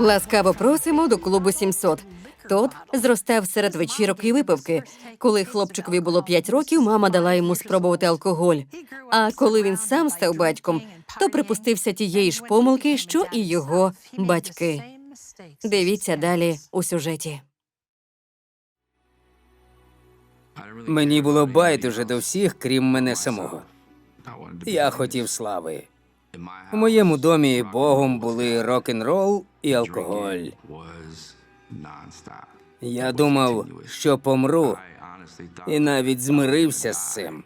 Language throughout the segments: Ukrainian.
Ласкаво просимо до клубу 700. Тот зростав серед вечірок і випивки. Коли хлопчикові було 5 років, мама дала йому спробувати алкоголь. А коли він сам став батьком, то припустився тієї ж помилки, що і його батьки. Дивіться далі у сюжеті. Мені було байдуже до всіх, крім мене самого. Я хотів слави. У моєму домі богом були рок-н-рол і алкоголь. Я думав, що помру, і навіть змирився з цим.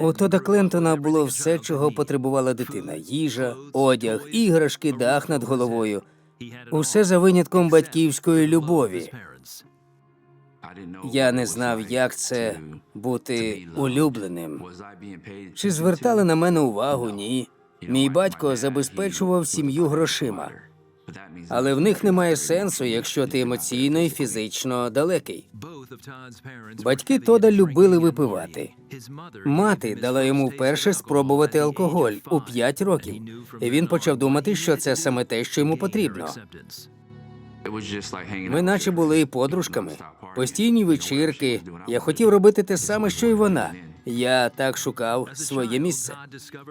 У Тода Клентона було все, чого потребувала дитина: їжа, одяг, іграшки, дах над головою. Усе за винятком батьківської любові. Я не знав, як це бути улюбленим. Чи звертали на мене увагу? Ні. Мій батько забезпечував сім'ю грошима, але в них немає сенсу, якщо ти емоційно і фізично далекий. Батьки Тода любили випивати. Мати дала йому вперше спробувати алкоголь у 5 років, і він почав думати, що це саме те, що йому потрібно. Ми наче були подружками, постійні вечірки. Я хотів робити те саме, що й вона. Я так шукав своє місце.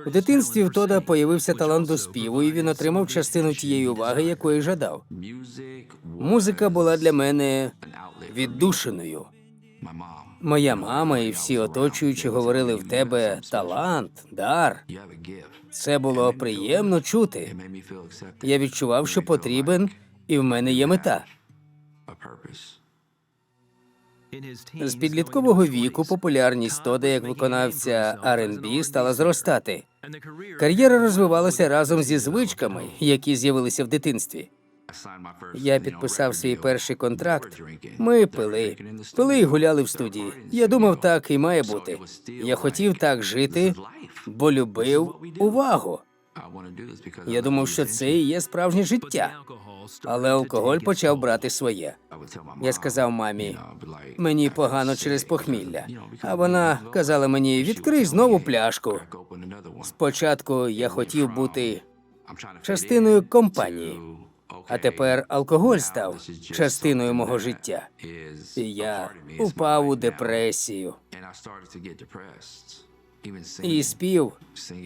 У дитинстві в Тода появився талант до співу, і він отримав частину тієї уваги, якої жадав. Музика була для мене віддушиною. Моя мама і всі оточуючі говорили в тебе талант, дар. Це було приємно чути. Я відчував, що потрібен, і в мене є мета. З підліткового віку популярність Тода як виконавця R&B стала зростати. Кар'єра розвивалася разом зі звичками, які з'явилися в дитинстві. Я підписав свій перший контракт. Ми пили, пили і гуляли в студії. Я думав, так і має бути. Я хотів так жити, бо любив увагу. Я думав, що це і є справжнє життя. Але алкоголь почав брати своє. Я сказав мамі, мені погано через похмілля. А вона казала мені: відкрий знову пляшку. Спочатку я хотів бути частиною компанії, а тепер алкоголь став частиною мого життя. І я упав у депресію. І спів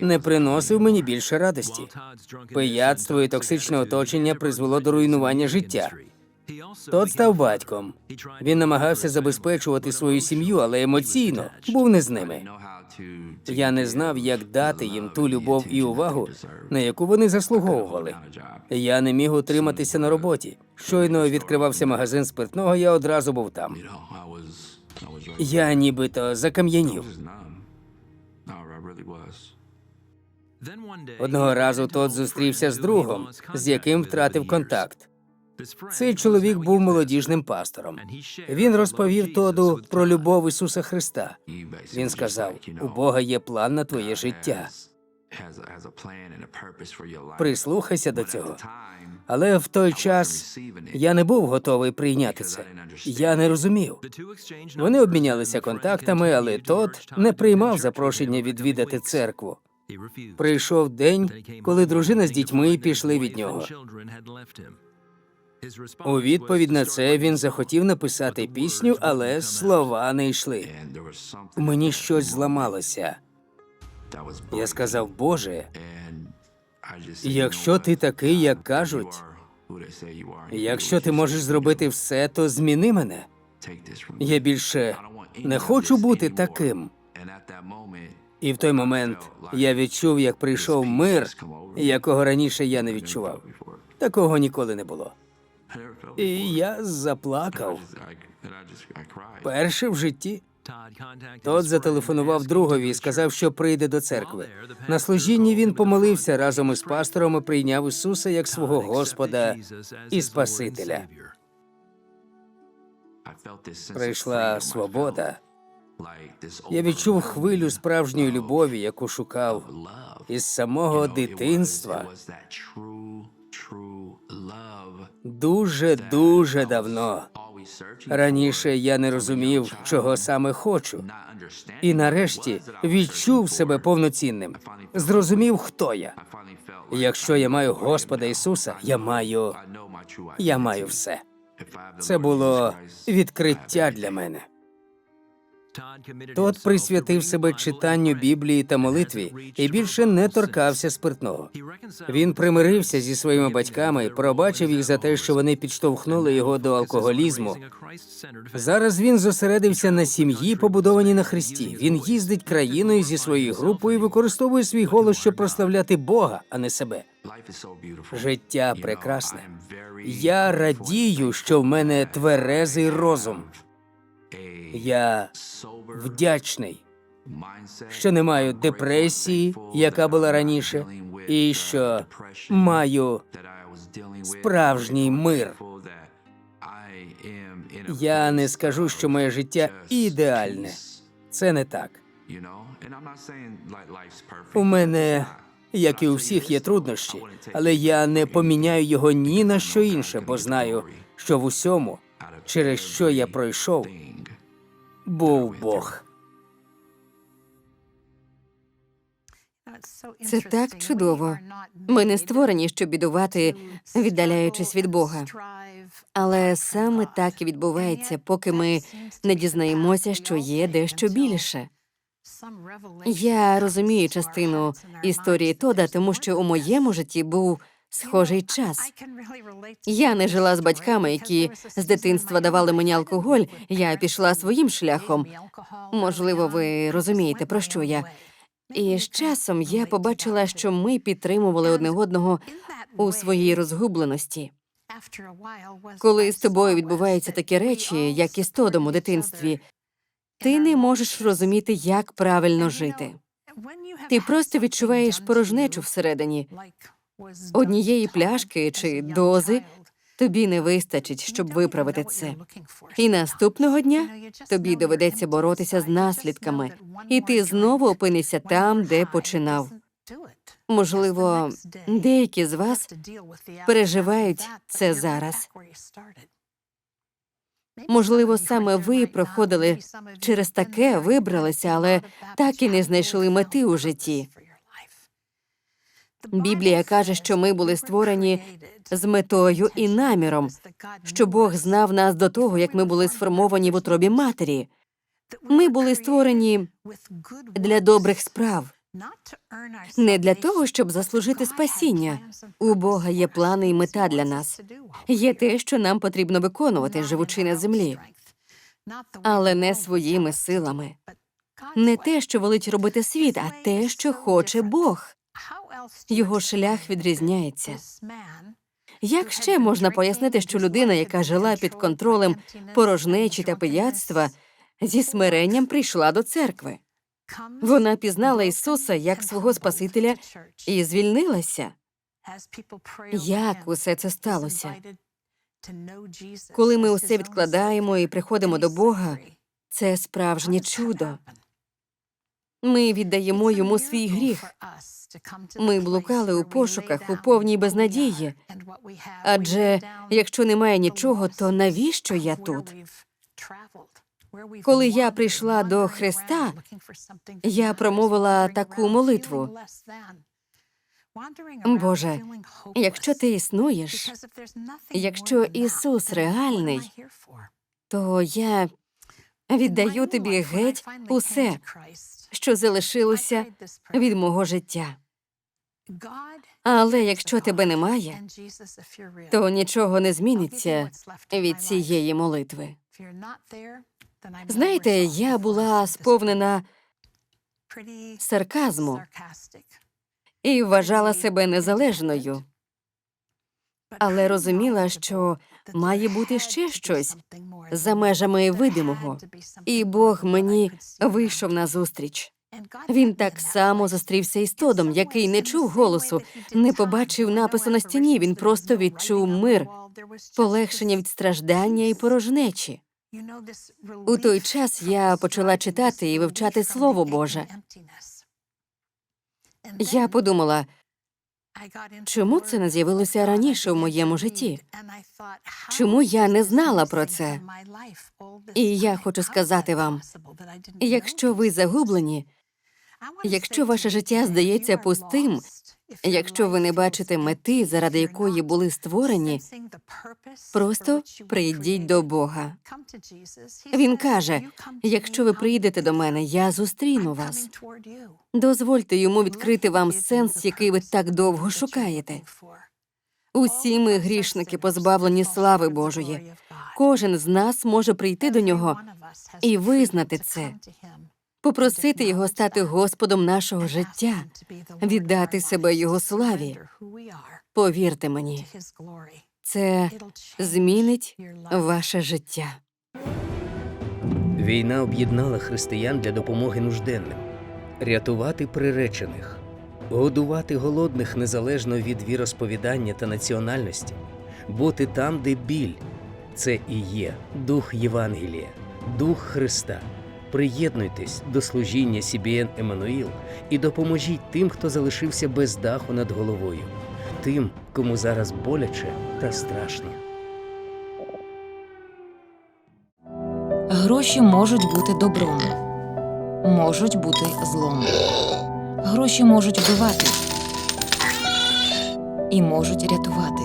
не приносив мені більше радості. Пияцтво і токсичне оточення призвело до руйнування життя. Тот став батьком. Він намагався забезпечувати свою сім'ю, але емоційно був не з ними. Я не знав, як дати їм ту любов і увагу, на яку вони заслуговували. Я не міг утриматися на роботі. Щойно відкривався магазин спиртного, я одразу був там. Я нібито закам'янів. Одного разу тот зустрівся з другом, з яким втратив контакт. Цей чоловік був молодіжним пастором. Він розповів Тоду про любов Ісуса Христа. Він сказав: у Бога є план на твоє життя. Прислухайся до цього. Але в той час я не був готовий прийняти це. Я не розумів. Вони обмінялися контактами, але тот не приймав запрошення відвідати церкву. Прийшов день, коли дружина з дітьми пішли від нього. У відповідь на це він захотів написати пісню, але слова не йшли. Мені щось зламалося. Я сказав, Боже, якщо ти такий, як кажуть, якщо ти можеш зробити все, то зміни мене. Я більше не хочу бути таким. І в той момент я відчув, як прийшов мир, якого раніше я не відчував. Такого ніколи не було. І я заплакав перше в житті. Тот зателефонував другові і сказав, що прийде до церкви. На служінні він помолився разом із пастором і прийняв Ісуса як свого Господа і Спасителя. Прийшла свобода. Я відчув хвилю справжньої любові, яку шукав із самого дитинства. Дуже дуже давно. Раніше я не розумів, чого саме хочу, і нарешті відчув себе повноцінним. Зрозумів, хто я. Якщо я маю Господа Ісуса, я маю я маю все. Це було відкриття для мене. Тот присвятив себе читанню Біблії та молитві і більше не торкався спиртного. Він примирився зі своїми батьками, пробачив їх за те, що вони підштовхнули його до алкоголізму. Зараз він зосередився на сім'ї, побудованій на Христі. Він їздить країною зі своєю групою і використовує свій голос, щоб прославляти Бога, а не себе. Життя прекрасне. Я радію, що в мене тверезий розум. Я вдячний, що не маю депресії, яка була раніше, і що маю справжній мир. Я не скажу, що моє життя ідеальне. Це не так. У мене, як і у всіх, є труднощі, але я не поміняю його ні на що інше, бо знаю, що в усьому, через що я пройшов, був Бог. Це так чудово. Ми не створені, щоб бідувати, віддаляючись від Бога. Але саме так і відбувається, поки ми не дізнаємося, що є дещо більше. Я розумію частину історії Тода, тому що у моєму житті був схожий час. Я не жила з батьками, які з дитинства давали мені алкоголь. Я пішла своїм шляхом. Можливо, ви розумієте, про що я. І з часом я побачила, що ми підтримували одне одного у своїй розгубленості. Коли з тобою відбуваються такі речі, як і з Тодом у дитинстві, ти не можеш розуміти, як правильно жити. Ти просто відчуваєш порожнечу всередині. Однієї пляшки чи дози тобі не вистачить, щоб виправити це. І наступного дня тобі доведеться боротися з наслідками, і ти знову опинишся там, де починав. Можливо, деякі з вас переживають це зараз. Можливо, саме ви проходили через таке, вибралися, але так і не знайшли мети у житті. Біблія каже, що ми були створені з метою і наміром, що Бог знав нас до того, як ми були сформовані в утробі матері. Ми були створені для добрих справ, не для того, щоб заслужити спасіння. У Бога є плани і мета для нас. Є те, що нам потрібно виконувати, живучи на землі, але не своїми силами. Не те, що велить робити світ, а те, що хоче Бог. Його шлях відрізняється. Як ще можна пояснити, що людина, яка жила під контролем порожнечі та пияцтва, зі смиренням прийшла до церкви? Вона пізнала Ісуса як свого Спасителя і звільнилася. Як усе це сталося? Коли ми усе відкладаємо і приходимо до Бога, це справжнє чудо. Ми віддаємо йому свій гріх. Ми блукали у пошуках у повній безнадії. Адже якщо немає нічого, то навіщо я тут? Коли я прийшла до Христа, я промовила таку молитву. Боже, якщо ти існуєш, якщо Ісус реальний, то я віддаю тобі геть усе, що залишилося від мого життя. Але якщо тебе немає, то нічого не зміниться від цієї молитви. Знаєте, я була сповнена сарказму і вважала себе незалежною, але розуміла, що має бути ще щось за межами видимого, і Бог мені вийшов назустріч. Він так само зустрівся із Тодом, який не чув голосу, не побачив напису на стіні. Він просто відчув мир, полегшення від страждання і порожнечі. У той час я почала читати і вивчати Слово Боже. Я подумала, Чому це не з'явилося раніше в моєму житті? Чому я не знала про це? І я хочу сказати вам, Якщо ви загублені, якщо ваше життя здається пустим, якщо ви не бачите мети, заради якої були створені, просто прийдіть до Бога. Він каже: якщо ви прийдете до мене, я зустріну вас. Дозвольте йому відкрити вам сенс, який ви так довго шукаєте. Усі ми грішники, позбавлені слави Божої. Кожен з нас може прийти до нього і визнати це, попросити його стати Господом нашого життя, віддати себе його славі. Повірте мені, це змінить ваше життя. Війна об'єднала християн для допомоги нужденним, рятувати приречених, годувати голодних незалежно від віросповідання та національності, бути там, де біль. Це і є дух Євангелія, дух Христа. Приєднуйтесь до служіння CBN Еммануїл і допоможіть тим, хто залишився без даху над головою, тим, кому зараз боляче та страшно. Гроші можуть бути добром, можуть бути злом. Гроші можуть вбивати і можуть рятувати.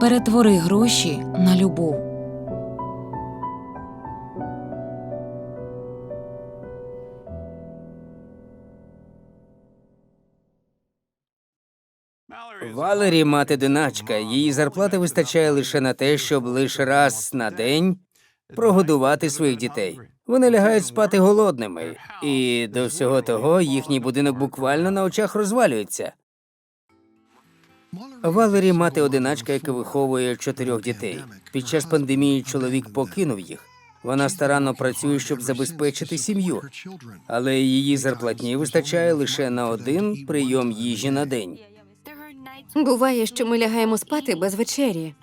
Перетвори гроші на любов. Валері мати диначка. Її зарплати вистачає лише на те, щоб лише раз на день прогодувати своїх дітей. Вони лягають спати голодними, і до всього того їхній будинок буквально на очах розвалюється. Валері мати одиначка, яка виховує чотирьох дітей. Під час пандемії чоловік покинув їх. Вона старанно працює, щоб забезпечити сім'ю, але її зарплатні вистачає лише на один прийом їжі на день. Буває, що ми лягаємо спати без вечері.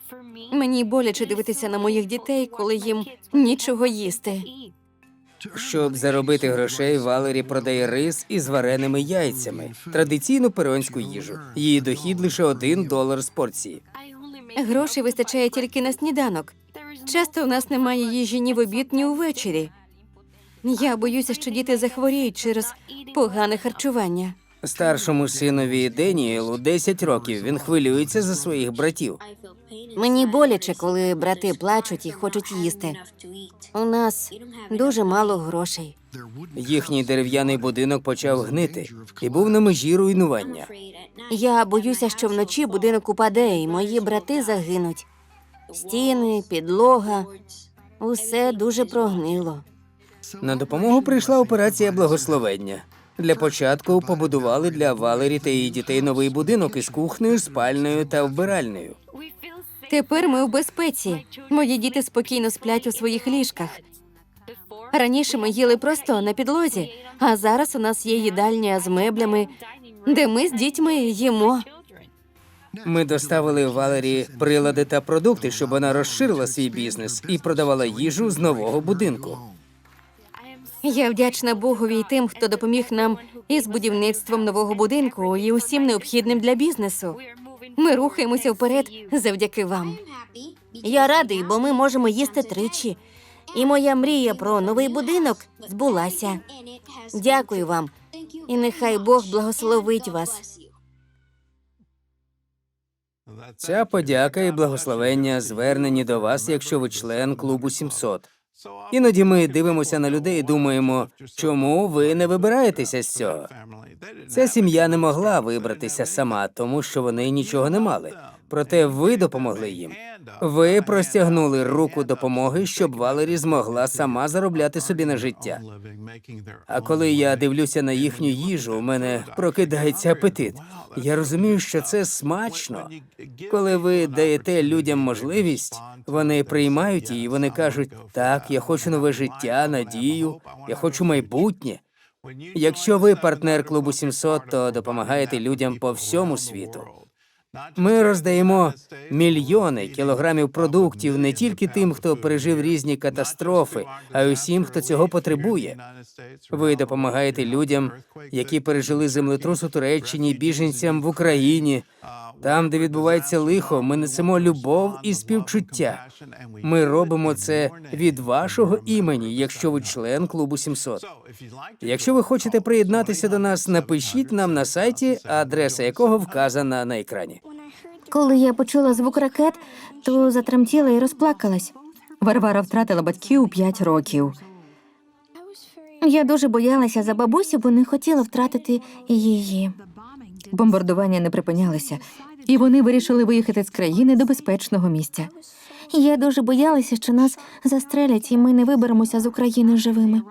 Мені боляче дивитися на моїх дітей, коли їм нічого їсти. Щоб заробити грошей, Валері продає рис із вареними яйцями, традиційну перуанську їжу. Її дохід лише один долар з порції. Грошей вистачає тільки на сніданок. Часто у нас немає їжі ні в обід, ні увечері. Я боюся, що діти захворіють через погане харчування. Старшому синові Деніелу 10 років. Він хвилюється за своїх братів. Мені боляче, коли брати плачуть і хочуть їсти. У нас дуже мало грошей. Їхній дерев'яний будинок почав гнити і був на межі руйнування. Я боюся, що вночі будинок упаде, і мої брати загинуть. Стіни, підлога, усе дуже прогнило. На допомогу прийшла операція благословення. Для початку побудували для Валері та її дітей новий будинок із кухнею, спальною та вбиральнею. Тепер ми у безпеці. Мої діти спокійно сплять у своїх ліжках. Раніше ми їли просто на підлозі, а зараз у нас є їдальня з меблями, де ми з дітьми їмо. Ми доставили Валері прилади та продукти, щоб вона розширила свій бізнес і продавала їжу з нового будинку. Я вдячна Богові і тим, хто допоміг нам із будівництвом нового будинку і усім необхідним для бізнесу. Ми рухаємося вперед завдяки вам. Я радий, бо ми можемо їсти тричі. І моя мрія про новий будинок збулася. Дякую вам, і нехай Бог благословить вас. Ця подяка і благословення звернені до вас, якщо ви член клубу 700. Іноді ми дивимося на людей і думаємо, чому ви не вибираєтеся з цього. Ця сім'я не могла вибратися сама, тому що вони нічого не мали. Проте ви допомогли їм. Ви простягнули руку допомоги, щоб Валері змогла сама заробляти собі на життя. А коли я дивлюся на їхню їжу, у мене прокидається апетит. Я розумію, що це смачно. Коли ви даєте людям можливість, вони приймають її. Вони кажуть: так, я хочу нове життя, надію, я хочу майбутнє. Якщо ви партнер клубу 700, то допомагаєте людям по всьому світу. Ми роздаємо мільйони кілограмів продуктів не тільки тим, хто пережив різні катастрофи, а й усім, хто цього потребує. Ви допомагаєте людям, які пережили землетрус у Туреччині, біженцям в Україні. Там, де відбувається лихо, ми несемо любов і співчуття. Ми робимо це від вашого імені, якщо ви член клубу 700. Якщо ви хочете приєднатися до нас, напишіть нам на сайті, адреса якого вказана на екрані. Коли я почула звук ракет, то затремтіла і розплакалась. Варвара втратила батьків у 5 років. Я дуже боялася за бабусю, бо не хотіла втратити її. Бомбардування не припинялися, і вони вирішили виїхати з країни до безпечного місця. Я дуже боялася, що нас застрелять, і ми не виберемося з України живими.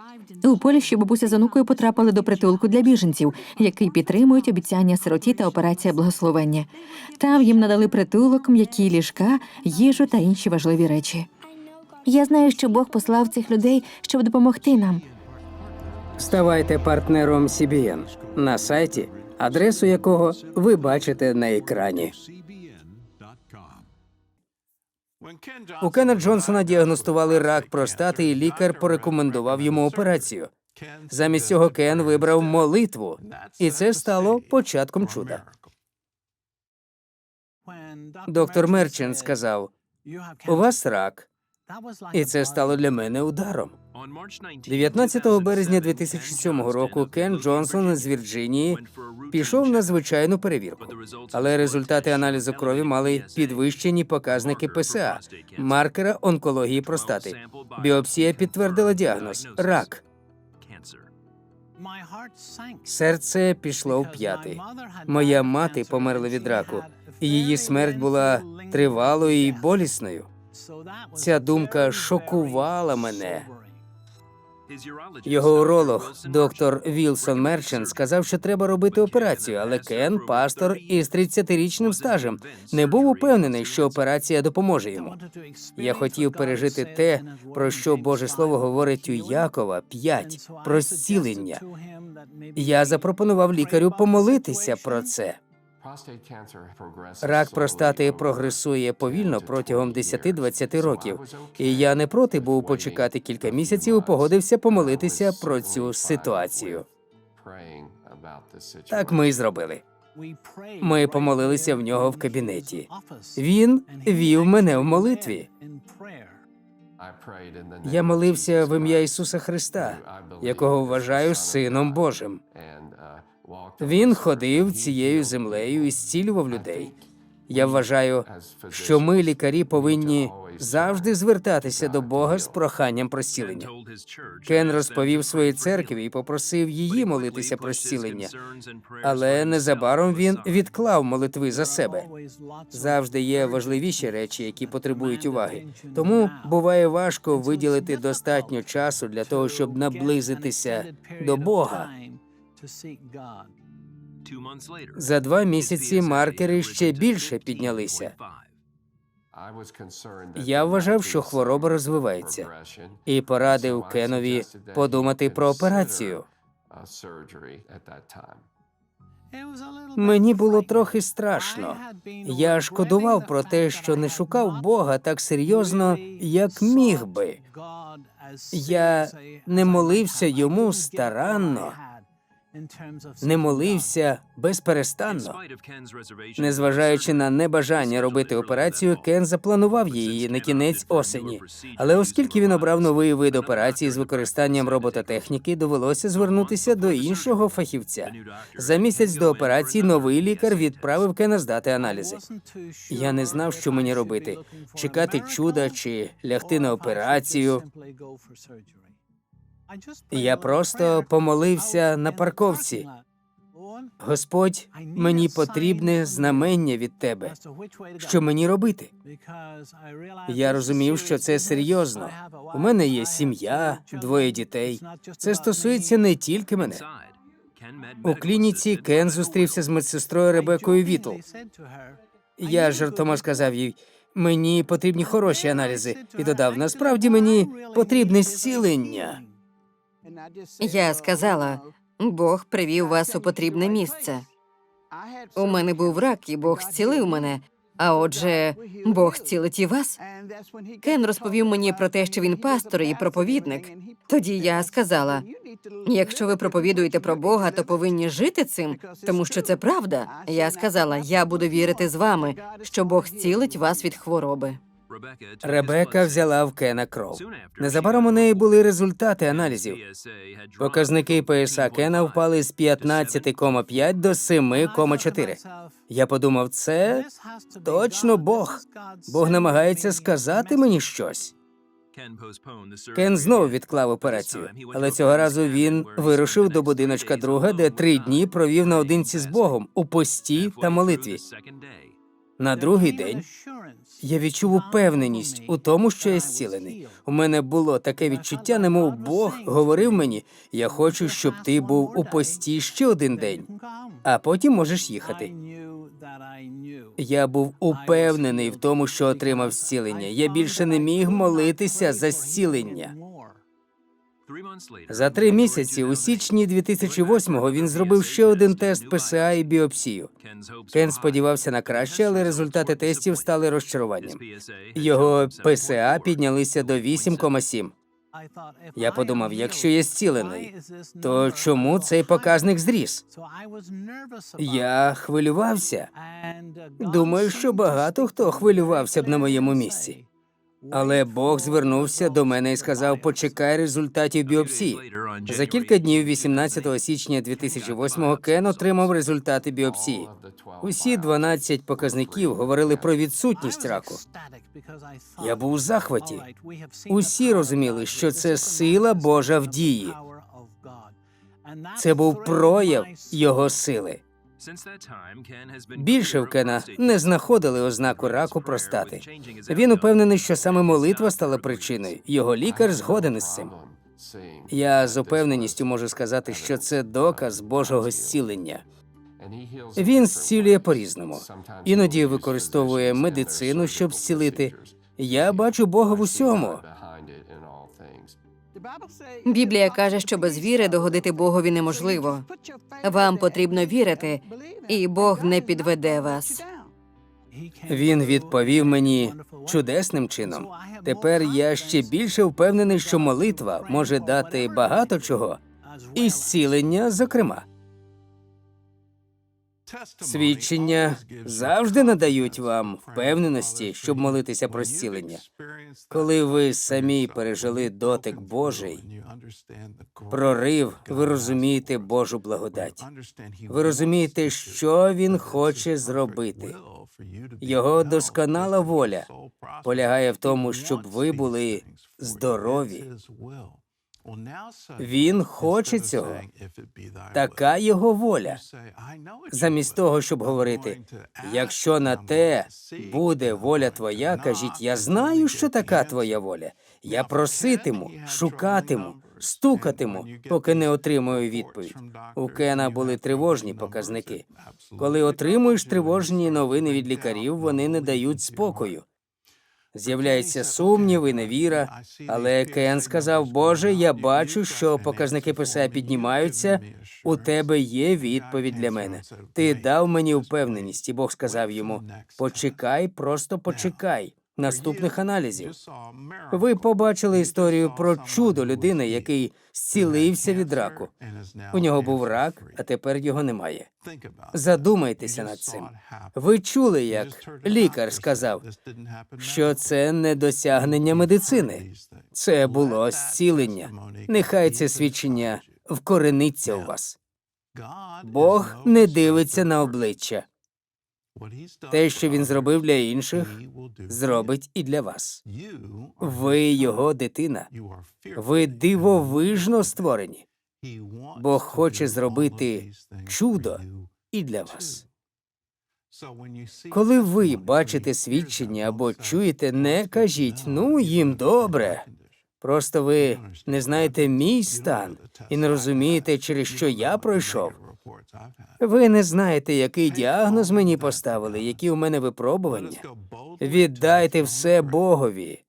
У Польщі бабуся з онукою потрапили до притулку для біженців, який підтримують обіцяння сироті та операція благословення. Там їм надали притулок, м'які ліжка, їжу та інші важливі речі. Я знаю, що Бог послав цих людей, щоб допомогти нам. Ставайте партнером CBN на сайті, адресу якого ви бачите на екрані. У Кена Джонсона діагностували рак простати, і лікар порекомендував йому операцію. Замість цього Кен вибрав молитву, і це стало початком чуда. Доктор Мерчен сказав: у вас рак, і це стало для мене ударом. 19 березня 2007 року Кен Джонсон з Вірджинії пішов на звичайну перевірку, але результати аналізу крові мали підвищені показники ПСА, маркера онкології простати. Біопсія підтвердила діагноз рак. Серце пішло в п'яти. Моя мати померла від раку, її смерть була тривалою і болісною. Ця думка шокувала мене. Його уролог, доктор Вілсон Мерчен, сказав, що треба робити операцію, але Кен, пастор із 30-річним стажем, не був упевнений, що операція допоможе йому. Я хотів пережити те, про що Боже Слово говорить у Якова 5, про зцілення. Я запропонував лікарю помолитися про це. Рак простати прогресує повільно протягом 10-20 років, і я не проти був почекати кілька місяців і погодився помолитися про цю ситуацію. Так ми й зробили. Ми помолилися в нього в кабінеті. Він вів мене в молитві. Я молився в ім'я Ісуса Христа, якого вважаю Сином Божим. Він ходив цією землею і зцілював людей. Я вважаю, що ми, лікарі, повинні завжди звертатися до Бога з проханням про зцілення. Кен розповів своїй церкві і попросив її молитися про зцілення, але незабаром він відклав молитви за себе. Завжди є важливіші речі, які потребують уваги. Тому буває важко виділити достатньо часу для того, щоб наблизитися до Бога. За два місяці маркери ще більше піднялися. Я вважав, що хвороба розвивається, і порадив Кенові подумати про операцію. Мені було трохи страшно. Я шкодував про те, що не шукав Бога так серйозно, як міг би. Я не молився йому старанно, не молився безперестанно. Незважаючи на небажання робити операцію, Кен запланував її на кінець осені. Але оскільки він обрав новий вид операції з використанням робототехніки, довелося звернутися до іншого фахівця. За місяць до операції новий лікар відправив Кена здати аналізи. Я не знав, що мені робити: чекати чуда чи лягти на операцію. Я просто помолився на парковці. Господь, мені потрібне знамення від тебе. Що мені робити? Я розумів, що це серйозно. У мене є сім'я, двоє дітей. Це стосується не тільки мене. У клініці Кен зустрівся з медсестрою Ребекою Вітл. Я жартома сказав їй. Мені потрібні хороші аналізи, і додав: насправді мені потрібне зцілення. Я сказала, Бог привів вас у потрібне місце. У мене був рак, і Бог зцілив мене. А отже, Бог зцілить і вас. Кен розповів мені про те, що він пастор і проповідник. Тоді я сказала: якщо ви проповідуєте про Бога, то повинні жити цим, тому що це правда. Я сказала, я буду вірити з вами, що Бог зцілить вас від хвороби. Ребека взяла в Кена кров. Незабаром у неї були результати аналізів. Показники ПСА Кена впали з 15,5 до 7,4. Я подумав, це точно Бог. Бог намагається сказати мені щось. Кен знову відклав операцію, але цього разу він вирушив до будиночка друга, де три дні провів наодинці з Богом у пості та молитві. На другий день я відчув упевненість у тому, що я зцілений. У мене було таке відчуття, немов Бог говорив мені: я хочу, щоб ти був у пості ще один день, а потім можеш їхати. Я був упевнений в тому, що отримав зцілення. Я більше не міг молитися за зцілення. За три місяці, у січні 2008-го, він зробив ще один тест ПСА і біопсію. Кен сподівався на краще, але результати тестів стали розчаруванням. Його ПСА піднялися до 8,7. Я подумав, якщо я зцілений, то чому цей показник зріс? Я хвилювався. Думаю, що багато хто хвилювався б на моєму місці. Але Бог звернувся до мене і сказав: почекай результатів біопсії. За кілька днів, 18 січня 2008-го, Кен отримав результати біопсії. Усі 12 показників говорили про відсутність раку. Я був у захваті. Усі розуміли, що це сила Божа в дії. Це був прояв його сили. Більше в Кена не знаходили ознаку раку простати. Він упевнений, що саме молитва стала причиною. Його лікар згоден із цим. Я з упевненістю можу сказати, що це доказ Божого зцілення. Він зцілює по-різному. Іноді використовує медицину, щоб зцілити. Я бачу Бога в усьому. Біблія каже, що без віри догодити Богові неможливо. Вам потрібно вірити, і Бог не підведе вас. Він відповів мені чудесним чином. Тепер я ще більше впевнений, що молитва може дати багато чого, і зцілення, зокрема. Свідчення завжди надають вам впевненості, щоб молитися про зцілення. Коли ви самі пережили дотик Божий, прорив, ви розумієте Божу благодать. Ви розумієте, що він хоче зробити. Його досконала воля полягає в тому, щоб ви були здорові. Він хоче цього. Така його воля. Замість того, щоб говорити, якщо на те буде воля твоя, кажіть, я знаю, що така твоя воля. Я проситиму, шукатиму, стукатиму, поки не отримую відповідь. У Кена були тривожні показники. Коли отримуєш тривожні новини від лікарів, вони не дають спокою. З'являється сумнів і невіра, але Кен сказав: Боже, я бачу, що показники ПСА піднімаються. У тебе є відповідь для мене. Ти дав мені впевненість, і Бог сказав йому: почекай, просто почекай наступних аналізів. Ви побачили історію про чудо людини, який зцілився від раку. У нього був рак, а тепер його немає. Задумайтеся над цим. Ви чули, як лікар сказав, що це не досягнення медицини, це було зцілення. Нехай це свідчення вкорениться у вас. Бог не дивиться на обличчя. Те, що він зробив для інших, зробить і для вас. Ви його дитина. Ви дивовижно створені. Бог хоче зробити чудо і для вас. Коли ви бачите свідчення або чуєте, не кажіть ну їм добре. Просто ви не знаєте мій стан і не розумієте, через що я пройшов. Ви не знаєте, який діагноз мені поставили, які у мене випробування. Віддайте все Богові.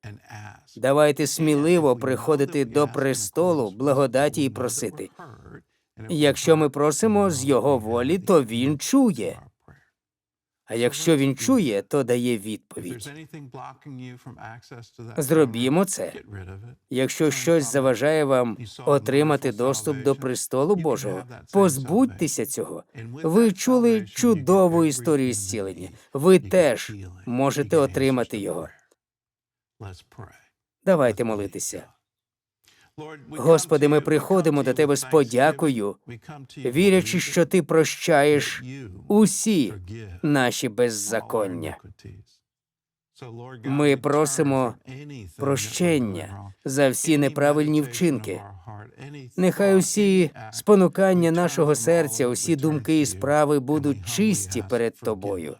Давайте сміливо приходити до престолу благодаті і просити. Якщо ми просимо з його волі, то він чує. А якщо він чує, то дає відповідь. Зробімо це. Якщо щось заважає вам отримати доступ до престолу Божого, позбудьтеся цього. Ви чули чудову історію зцілення. Ви теж можете отримати його. Давайте молитися. Господи, ми приходимо до Тебе з подякою, вірячи, що Ти прощаєш усі наші беззаконня. Ми просимо прощення за всі неправильні вчинки. Нехай усі спонукання нашого серця, усі думки і справи будуть чисті перед Тобою.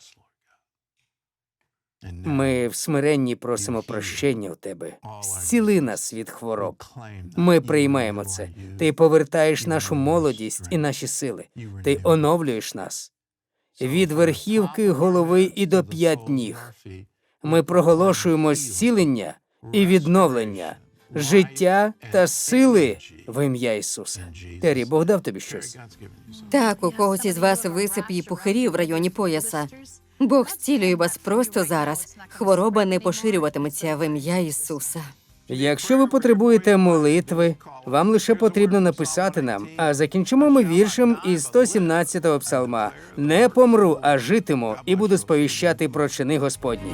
Ми в смиренні просимо прощення у Тебе. Зціли нас від хвороб. Ми приймаємо це. Ти повертаєш нашу молодість і наші сили. Ти оновлюєш нас від верхівки голови і до п'ять ніг. Ми проголошуємо зцілення і відновлення, життя та сили в ім'я Ісуса. Террі, Бог дав тобі щось. Так, у когось із вас висип і пухирі в районі пояса. Бог зцілює вас просто зараз. Хвороба не поширюватиметься в ім'я Ісуса. Якщо ви потребуєте молитви, вам лише потрібно написати нам, а закінчимо ми віршем із 117-го псалма: Не помру, а житиму, і буду сповіщати про чини Господні.